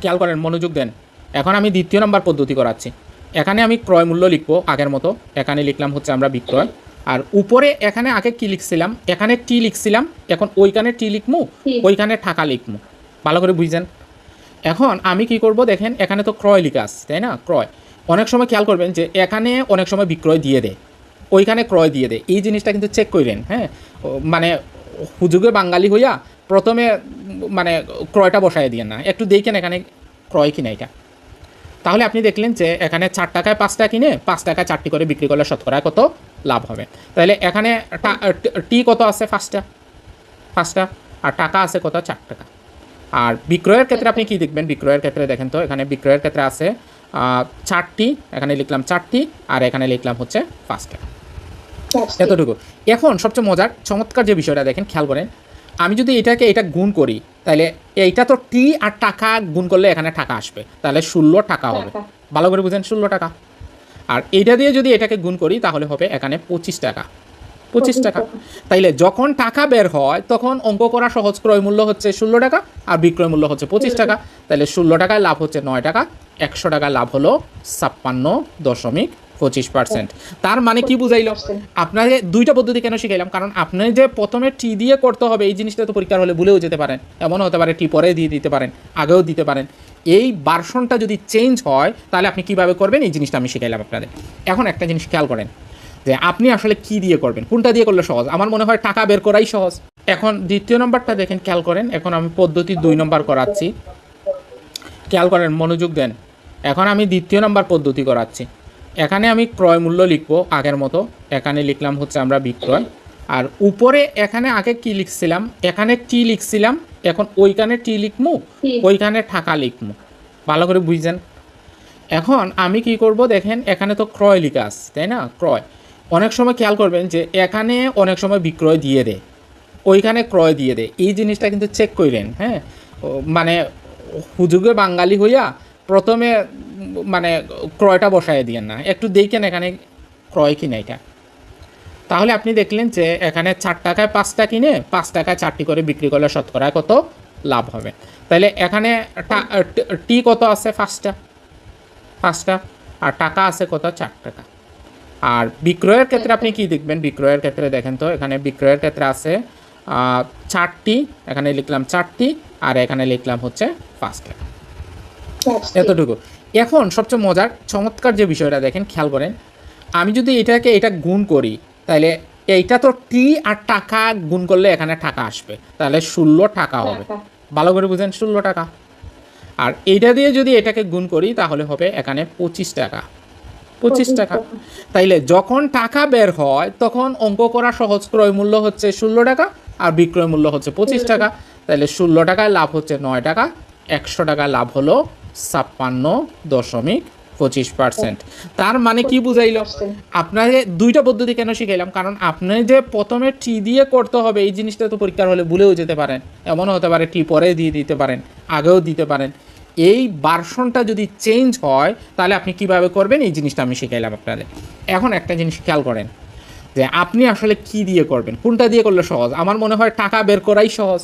খেয়াল করেন মনোযোগ দেন। এখন আমি দ্বিতীয় নাম্বার পদ্ধতি করাচ্ছি। এখানে আমি ক্রয় মূল্য লিখব আগের মতো। এখানে লিখলাম হচ্ছে আমরা বিক্রয়। আর উপরে এখানে আগে কি লিখছিলাম? এখানে টি লিখছিলাম। এখন ওইখানে টি লিখমু? ওইখানে টাকা লিখমু। ভালো করে বুঝছেন? এখন আমি কি করব দেখেন এখানে তো ক্রয় লিখা আছে তাই না? ক্রয়। অনেক সময় খেয়াল করবেন যে এখানে অনেক সময় বিক্রয় দিয়ে দেয়। ওইখানে ক্রয় দিয়ে দেয়। এই জিনিসটা কিন্তু চেক করেন হ্যাঁ? মানে হুজুগে বাঙালি হইয়া প্রথমে মানে ক্রয়টা বসায় দিয়ে না। একটু দেখেন এখানে ক্রয় কিনা এটা। তাহলে আপনি দেখলেন যে এখানে চার টাকায় পাঁচটা কিনে পাঁচ টাকায় চারটি করে বিক্রি করলে শতকরা কত লাভ হবে। তাহলে এখানে টা- কত আছে পাঁচটা? পাঁচটা। আর টাকা আছে কত? চার টাকা। আর বিক্রয়ের ক্ষেত্রে আপনি কি দেখবেন? বিক্রয়ের ক্ষেত্রে দেখেন তো এখানে বিক্রয়ের ক্ষেত্রে আছে চারটি এখানে লিখলাম চারটি আর এখানে লিখলাম হচ্ছে পাঁচটা চারটি। এতটুকু। এখন সবচেয়ে মজার চমৎকার যে বিষয়টা দেখেন খেয়াল করেন আমি যদি এটাকে এটা গুণ করি তাহলে এইটা তো টি আর টাকা গুণ করলে এখানে টাকা আসবে। তাহলে ষোলো টাকা হবে। ভালো করে বুঝেন ষোলো টাকা। আর এইটা দিয়ে যদি এটাকে গুণ করি তাহলে হবে এখানে পঁচিশ টাকা। পঁচিশ টাকা। তাইলে যখন টাকা বের হয় তখন অঙ্ক করা সহজ ক্রয় মূল্য হচ্ছে ষোলো টাকা আর বিক্রয় মূল্য হচ্ছে পঁচিশ টাকা। তাহলে ষোলো টাকায় লাভ হচ্ছে নয় টাকা। একশো টাকা লাভ হলো ছাপ্পান্ন দশমিক পঁচিশ পার্সেন্ট তার মানে কি বুঝাইলো? আপনাকে দুইটা পদ্ধতি কেন শিখাইলাম? কারণ আপনি যে প্রথমে টি দিয়ে করতে হবে এই জিনিসটা তো পরীক্ষার হলে ভুলেও যেতে পারেন। এমনও হতে পারে টি পরে দিয়ে দিতে পারেন আগেও দিতে পারেন। এই বার্সনটা যদি চেঞ্জ হয় তাহলে আপনি কীভাবে করবেন? এই জিনিসটা আমি শিখাইলাম আপনাদের। এখন একটা জিনিস খেয়াল করেন যে আপনি আসলে কি দিয়ে করবেন? কোনটা দিয়ে করলে সহজ? আমার মনে হয় টাকা বের করাই সহজ। এখন দ্বিতীয় নম্বরটা দেখেন খেয়াল করেন এখন আমি পদ্ধতি দুই নম্বর করাচ্ছি। খেয়াল করেন মনোযোগ দেন। এখন আমি দ্বিতীয় নম্বর পদ্ধতি করাচ্ছি। এখানে আমি ক্রয় মূল্য লিখব আগের মতো। এখানে লিখলাম হচ্ছে আমরা বিক্রয়। আর উপরে এখানে আগে কি লিখছিলাম? এখানে টি লিখছিলাম এখন ওইখানে টি লিখমু ওইখানে টাকা লিখমু। ভালো করে বুঝছেন? এখন আমি কি করব দেখেন এখানে তো ক্রয় লিখা আছে তাই না? ক্রয়। অনেক সময় খেয়াল করবেন যে এখানে অনেক সময় বিক্রয় দিয়ে দেয় ওইখানে ক্রয় দিয়ে দেয়। এই জিনিসটা কিন্তু চেক করেন হ্যাঁ? মানে হুজুগে বাঙালি হইয়া প্রথমে মানে ক্রয়টা বসায় দিয়ে না। একটু দেখেন এখানে ক্রয় কিনা এটা। তাহলে আপনি দেখলেন যে এখানে চার টাকায় পাঁচটা কিনে পাঁচ টাকায় চারটি করে বিক্রি করলে শতকরা কত লাভ হবে। তাহলে এখানে টা- টি কত আছে পাঁচটা? পাঁচটা। আর টাকা আছে কত? চার টাকা। আর বিক্রয়ের ক্ষেত্রে আপনি কি দেখবেন? বিক্রয়ের ক্ষেত্রে দেখেন তো এখানে বিক্রয়ের ক্ষেত্রে আছে চারটি এখানে লিখলাম চারটি আর এখানে লিখলাম হচ্ছে পাঁচটা চারটি। এতটুকু। এখন সবচেয়ে মজার চমৎকার যে বিষয়টা দেখেন খেয়াল করেন আমি যদি এটাকে এটা গুণ করি তাহলে এইটা তো টি আর টাকা গুণ করলে এখানে টাকা আসবে তাহলে ষোলো টাকা হবে। ভালো করে বুঝেন ষোলো টাকা। আর এইটা দিয়ে যদি এটাকে গুণ করি তাহলে হবে এখানে পঁচিশ টাকা। পঁচিশ টাকা। তাইলে যখন টাকা বের হয় তখন অঙ্ক করা সহজ ক্রয় মূল্য হচ্ছে ষোলো টাকা আর বিক্রয় মূল্য হচ্ছে পঁচিশ টাকা। তাইলে ষোলো টাকায় লাভ হচ্ছে নয় টাকা একশো টাকা লাভ হলো ছাপ্পান্ন দশমিক পঁচিশ পার্সেন্ট তার মানে কি বুঝাইল? আপনাকে দুইটা পদ্ধতি কেন শিখাইলাম? কারণ আপনি যে প্রথমে টি দিয়ে করতে হবে এই জিনিসটা তো পরীক্ষার হলে ভুলেও যেতে পারেন। এমনও হতে পারে টি পরে দিয়ে দিতে পারেন আগেও দিতে পারেন। এই বার্সনটা যদি চেঞ্জ হয় তাহলে আপনি কীভাবে করবেন? এই জিনিসটা আমি শিখাইলাম আপনাদের। এখন একটা জিনিস খেয়াল করেন যে আপনি আসলে কি দিয়ে করবেন? কোনটা দিয়ে করলে সহজ? আমার মনে হয় টাকা বের করাই সহজ।